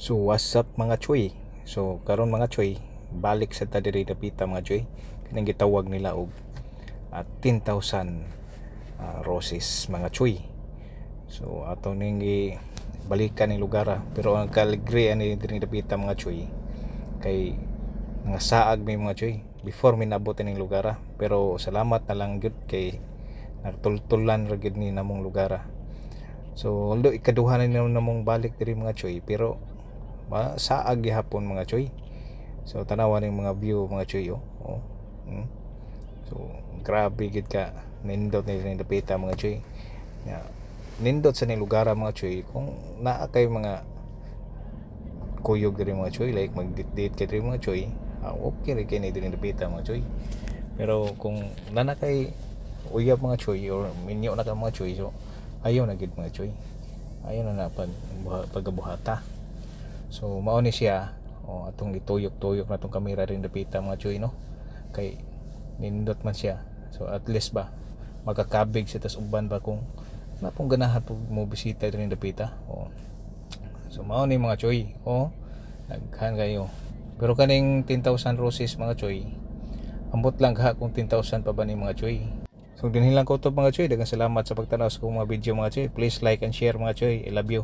So what's up mga choy? So karon mga choy, balik sa tadiri dapita mga choy. Kanang gitawag nila og at 10,000 ah, roses mga choy. So ato ning balikan ni lugar ah. pero ang kaligre ani diri dapita mga choy kay mga saag may mga choy before minabot ning lugar ah. pero salamat na lang gyud kay nagtultulan ra gyud ni namong lugar ah. So although ikaduha na namong balik diri mga choy pero saag gihapon mga choy. So tanawan ning mga view mga choy oh. oh. Mm. So grabe gid ka nindot ni dapita mga choy. Ya, nindot sa ni lugar mga choy kung naa kay mga kuyog diri mga choy like mag-date kay diri mga choy. Ah, okay rin kay ni diri dapita mga choy. Pero kung nana kay uyab mga choy or minyo na ka mga choy so ayaw na gid mga choy ayaw na na pag buha- pagkabuhata so mao ni siya o atong ituyok-tuyok na tong kamera rin dapita mga choy no kay nindot man siya so at least ba magkakabig siya tas uban ba kung napong ganahan po mo bisita rin dapita o so mao ni mga choy o naghan kayo pero kaning 10,000 roses mga choy ambot lang ha kung 10,000 pa ba ni mga choy So dinhi lang ko to mga choy. Daghang salamat sa pagtanaw sa akong mga video mga choy. Please like and share mga choy. I love you.